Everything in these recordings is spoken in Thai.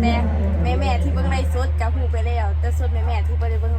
แต่แม่แม่ที่เบิ่งในสุดจะบหูไปแล้ว แต่สุดแม่แม่ที่บ่ได้เบิ่ง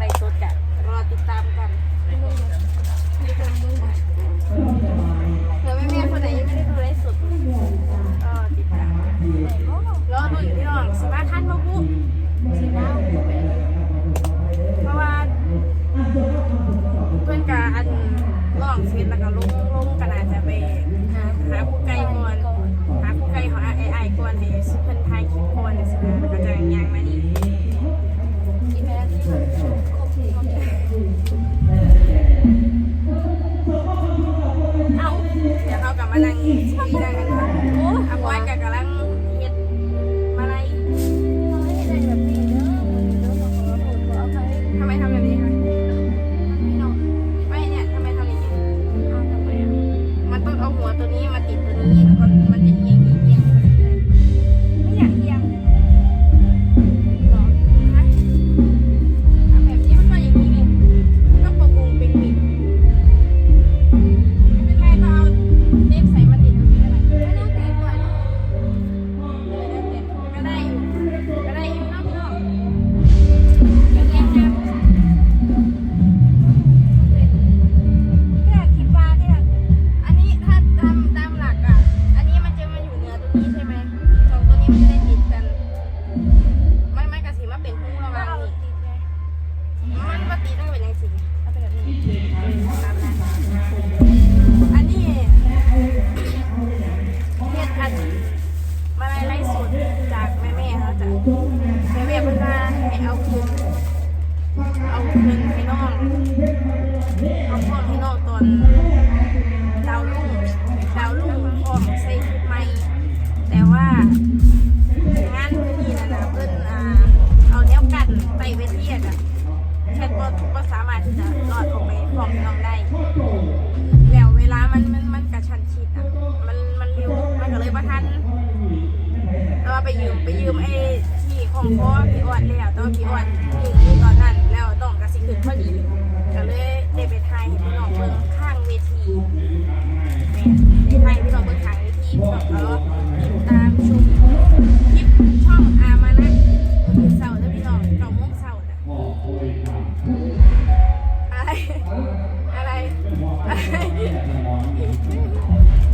sigue. องเพราะว่าพี่อ้วนแล้วต้องพี่อ้วนที่ตอนนั้นแล้วต้องกระซิบขึ้นพอดีก็เลยได้ไปถ่ายให้พี่น้องเบิ่งข้างเวทีได้ถ่ายให้พี่น้องเบิ่งข้างเวทีพี่น้วก็ติดตามชมคลิปช่องอามานะคือเสาร์นะพี่น้องเก้าโมงเสาร์นะอะไรอะไร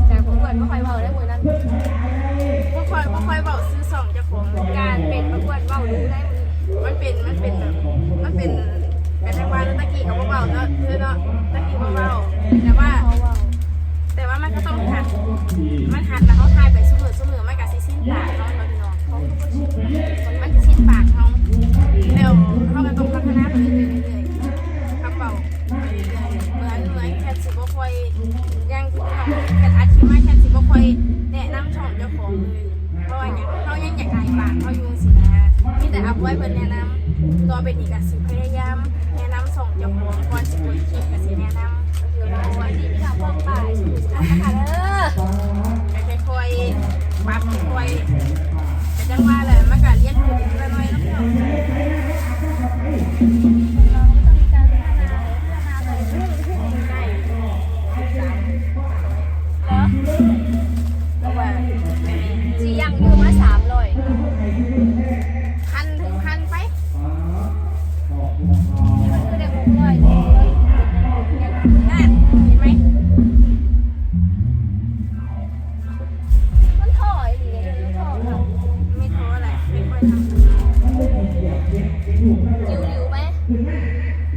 แต่ผมเหอนไม่ค่อยเบาได้เหมือนนั้นไม่ค่อยไม่ค่อยเบาซื้อสองจะของเกัน เบารู้ได้มันเป็นมันเป็นแบบมันเป็นเป็นแรงวันตะกี้เขาเบาๆเนาะคือเนาะตะกี้เบาๆแต่ว่า แต่ว่ามันก็ต้องหัด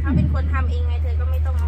ถ้าเป็นคนทำเองไงเธอก็ไม่ต้องเอ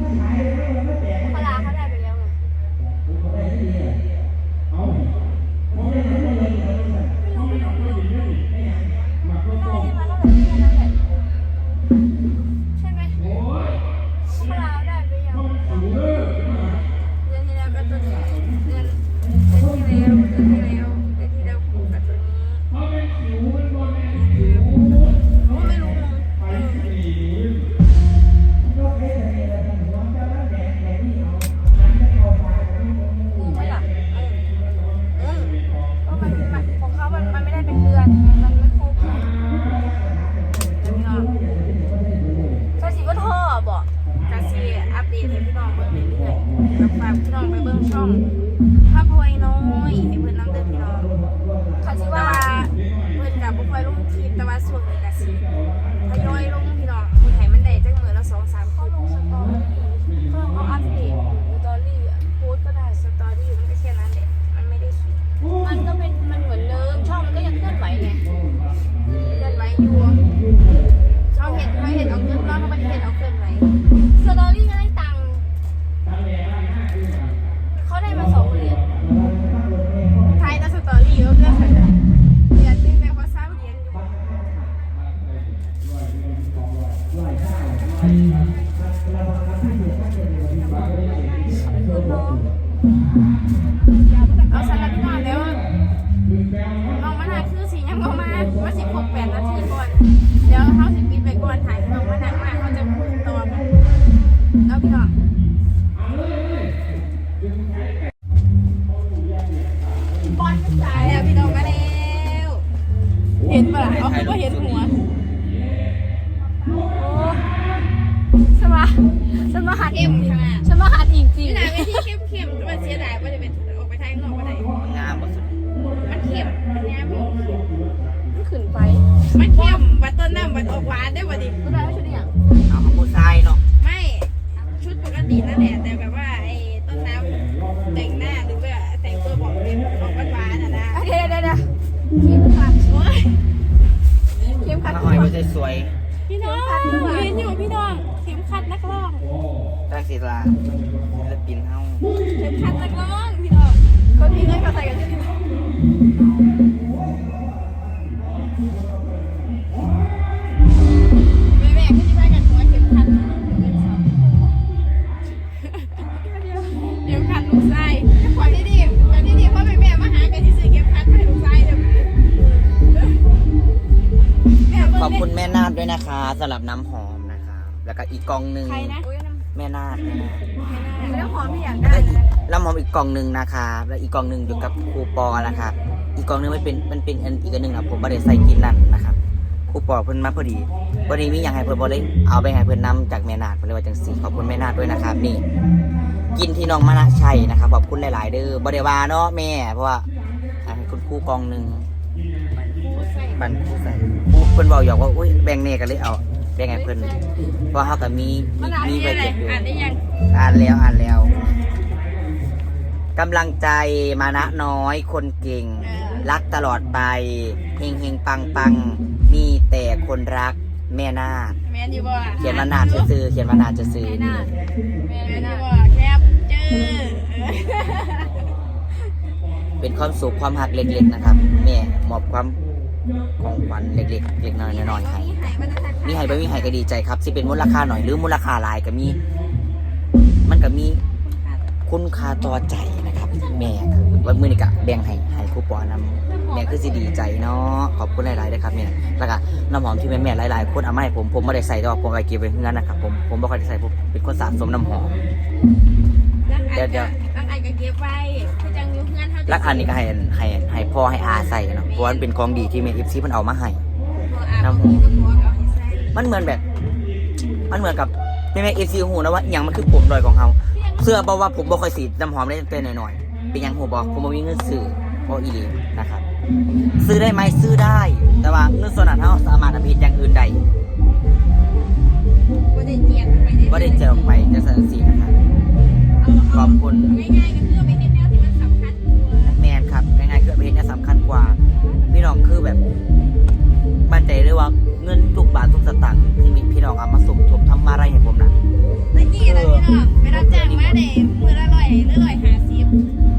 Thank you. แล้วฝากพี่น้องไปเบิ่งช่องพระพวยน้อยให้เพิ่นนำเด้อพี่น้องเขาสิว่าว่าเพิ่นกับบ่ค่อยลงคลิปแต่ว่าส่วนนี้ก็สิ เอาสำหรับพี่น้องแล้วน้องมะนาวคือสียังบ่มาว่าสิครบแปดนาทีก่อน เดี๋ยวเขาสิปิดไปก่อนถ่ายน้องมะนาวมาเขาจะพูดต่อกันแล้วพี่น้องบอลสายแล้วพี่น้องมาแล้วเห็นปะล่ะเอาคือว่าเห็นหัว สมาหัดเข้มขนาดสมาหัดอีกจริที่งไหนไปที่เข้มเข้มๆมันเสียดายว่าจะเป็นออกไปทางนอกก็ได้งามบ่สุดมันเข้มมันงามอยู่มันขึ้นไป มันเข้มบัตเตอร์น้ำบัตออกหวานได้บ่ดิก็ได้ไม่ใช่เนี่ยเอาของผู้ชายเนาะไม่ชุดปกตินั่นแหละแต่แบบว่าไอ้ต้นน้ำแต่งหน้าหรือว่าแต่งตัวบอกเป็นออกหวานๆอะนะเดี๋ยวเดี๋ยวเดี๋ยวเข้มขัดโอ้ยเข้มขัดถ้าอ้อยไม่ใช่สวยพี่น้องเห็นอยู่พี่ ตั้งศิลาศิลปินเฮาเข็มขัดนักร้องพี่น้องคนมีเงินก็ใส่กันที่แม่แม่ขึ้นที่บ้านกันหัวเข็มขัดเข็มขัดลูกไส้ขวัญที่ดีกันที่ดีเพราะแม่แม่มาหากันที่ซื้อเข็มขัดให้ลูกไส้เดี๋ยวแม่เบิ่งขอบคุณดิแม่นาดด้วยนะคะสำหรับน้ำหอมนะคะ แล้วก็อีกกล่องหนึ่งใครนะ แม่นาดแม่นาดแล้วหอมที่อยากได้นะน้ำหอมอีกกล่องหนึ่งนะคะแล้วอีกกล่องหนึ่งอยู่กับครูปอนะครับอีกกล่องหนึงมันเป็นมันเป็นอันอีกอันหนึ่งนะผมไม่ได้ใส่กินนั่นนะครับครูปอเพิ่นมาพอดีพอดีมีอย่างให้เพิ่นบ่เลยเอาไปให้เพิ่นนำจากแม่นาดเพิ่นเลยว่าจังซี่ขอบคุณแม่นาดด้วยนะครับนี่ กินที่น้องมานะชัยนะครับขอบคุณหลาย ๆ เด้อบ่ได้ว่าเนาะแม่ เพราะว่าให้คุณครูกล่องหนึ่ง บันผู้ใส่ผู้เพิ่นบอกอยากว่าอุ้ยแบ่งเน่กันเลยเอา แบ่งให้เพิ่นเพราะเขาก็มีมัมีนอ่านมีได้ไปอะไรเก็บอยู่อ่านได้ยังอ่านแล้วอ่านแล้วกำลังใจมานะน้อยคนเก่ง รักตลอดไปเฮงเฮงปังปังมีแต่คนรักแม่นาคแมนอยู่บ่เขียนว่านาคซื่อๆเขียนว่านาคซื่อแม่นาดแมแม่นอนายู่ดบ่แคบเจอๆเป็นความสุขความหักเล็กๆนะครับแม่มอบความ ของขวัญเล็กๆเล็กน้อยน้อยๆให้มีให้บ่มีให้ก็ดีใจครับสิเป็นมูลค่าหน่อยหรือมูลค่าหลายก็มี มันก็มีคุณค่าต่อใจนะครับ แม่ครับวันมื้อนี้ก็แบ่งให้ให้ผู้ปอนำแม่คือสิดีใจเนาะขอบคุณหลายๆเลยครับแม่แล้วก็น้ำหอมที่แม่ๆหลายๆคนเอามาให้ผมผมไม่ได้ใส่แต่ว่าผมเอาไปเก็บไว้ที่นั่นนะครับผมผมบ่ค่อยได้ใส่ผมเป็นคนสะสมน้ำหอมเดี๋ยวเดี๋ยวตั้งอันก็เก็บไว้ คือจังอยู่เพื่อนเท่าและอันนี้ก็ให้ให้ให้พ่อให้อาใส่เนาะเพราะว่ามันเป็นของดีที่แม่ FC เพิ่นเอามาให้น้ำหูก็ตัวเอาให้ใส่มันเหมือนแบบ มันเหมือนกับแม่แม่เอซีหูนะว่าอหย่างมันคือผมดอยของเขาเสื้อบอกว่าผมบ่ค่อยสีน้ำหอมได้แต่หน่อยๆเป็นหยังหูบอกผมบ่มีเงินซื้อเพราะอีหลีนะครับ ซื้อได้ไหมซื้อได้ แต่ว่าเงินส่วนนั้นเราสามารถทำผิดอย่างอื่นได้บ่ได้เจียดไปว่าได้เจอออกไปจะสั่นสีนะครับขอบคุณ กว่า พี่น้องคือแบบมั่นใจเลยว่าเงินทุกบาททุกสตางค์ที่มีพี่น้องเอามาสมทบทำมาอะไรให้ผมนะตะกี้นะพี่น้องไปรับจ้างมาได้มื้อละร้อยหรือร้อยห้าสิบ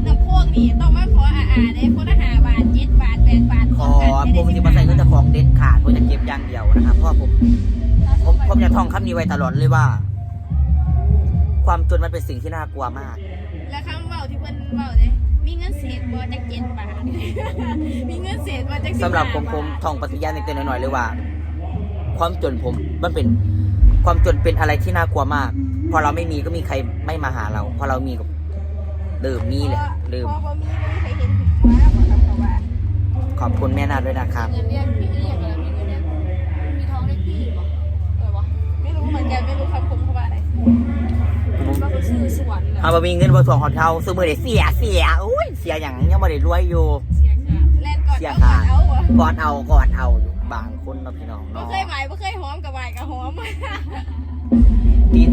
น้ำพวกนี่ต้องมาขออาอาได้คนละห้าบาทเจ็ดบาทแปดบาทขอผมจะมาใส่เงินแต่ของเด็ดขาดผมจะเก็บอย่างเดียวนะครับเพราะผมผมผมจะท่องคำนี้ไว้ตลอดเลยว่า ความจนมันเป็นสิ่งที่น่ากลัวมาก แล้วคำเว้าที่เพิ่นเว้าเด้ มีเงินเศษบ่จะเจ็ดบาท มีเงินเศษมาจากสำหรับผมผมท่องปฏิญาณเต็มๆหน่อยๆเลยว่า ความจนผมมันเป็นความจนเป็นอะไรที่น่ากลัวมาก พอเราไม่มีก็มีใครไม่มาหาเรา พอเรามีก็ลืมมีเลยลืมพอบ่มีบ่มีใครเห็นผิดว่าบ่ครับเขาว่าขอบคุณแม่นาด้วยนะครับ เงินเรียกพี่เรียกอะไรมีเงินเรียกมีท้องเรียกพี่บอกเออวะไม่รู้เหมือนกันไม่รู้คำคมเขาว่าอะไร ว่าเขาชื่อ สวรรค์เหรอเอาบะมีเงินบะสองของเขาซื้อมือเดเสียเสียอุ้ยเสียอย่างยังไม่ได้รวยอยู่ เสียค่ะแลนก่อนเสียเอาก่ขาอนเอาวะก่อนเอาก่อนเอาอยู่บางคนเนาะพี่น้องบ่เนาะเคยหมายบ่เคยหอมกับหมายกับหอมนี่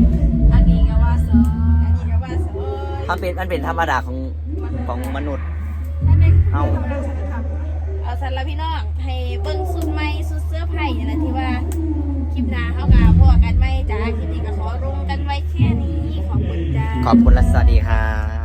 อันนี้ก็ว่าซออันนี้ก็ว่าสเอ้ยมันเป็นมันเป็นธรรมดาของของมนุษย์ อันนี้เอา เอาสันละพี่น้องให้เบิ่งสุดใหม่สุดเสื้อร์ไผ่นี่แหละที่ว่าคลิปหน้าเฮาก็พอกันไหมจ้าคลิปนี้ก็ขอลงกันไว้แค่นี้ขอบคุณจ้า ขอบคุณและสวัสดีครับ